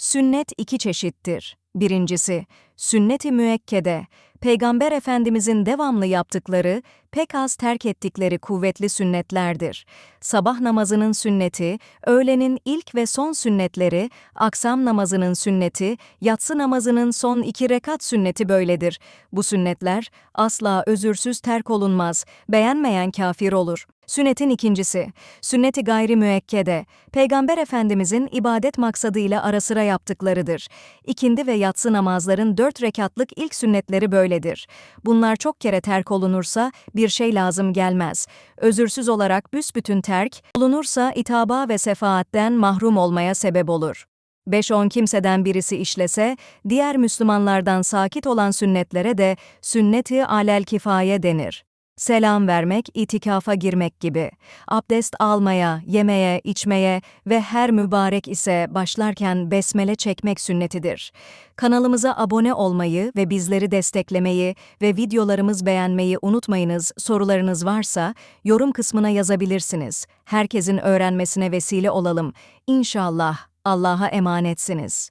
Sünnet iki çeşittir. Birincisi, sünnet-i müekkede, Peygamber Efendimizin devamlı yaptıkları, pek az terk ettikleri kuvvetli sünnetlerdir. Sabah namazının sünneti, öğlenin ilk ve son sünnetleri, aksam namazının sünneti, yatsı namazının son iki rekat sünneti böyledir. Bu sünnetler asla özürsüz terk olunmaz, beğenmeyen kafir olur. Sünnetin ikincisi, sünnet-i gayri müekkede, Peygamber Efendimizin ibadet maksadıyla ara sıra yaptıklarıdır. İkindi ve yatsı namazların dört rekatlık ilk sünnetleri böyledir. Bunlar çok kere terk olunursa bir şey lazım gelmez. Özürsüz olarak büsbütün terk, olunursa itaba ve sefaatten mahrum olmaya sebep olur. 5-10 kimseden birisi işlese, diğer Müslümanlardan sakit olan sünnetlere de sünnet-i alel kifaye denir. Selam vermek, itikafa girmek gibi. Abdest almaya, yemeye, içmeye ve her mübarek ise başlarken besmele çekmek sünnetidir. Kanalımıza abone olmayı ve bizleri desteklemeyi ve videolarımız beğenmeyi unutmayınız. Sorularınız varsa yorum kısmına yazabilirsiniz. Herkesin öğrenmesine vesile olalım. İnşallah Allah'a emanetsiniz.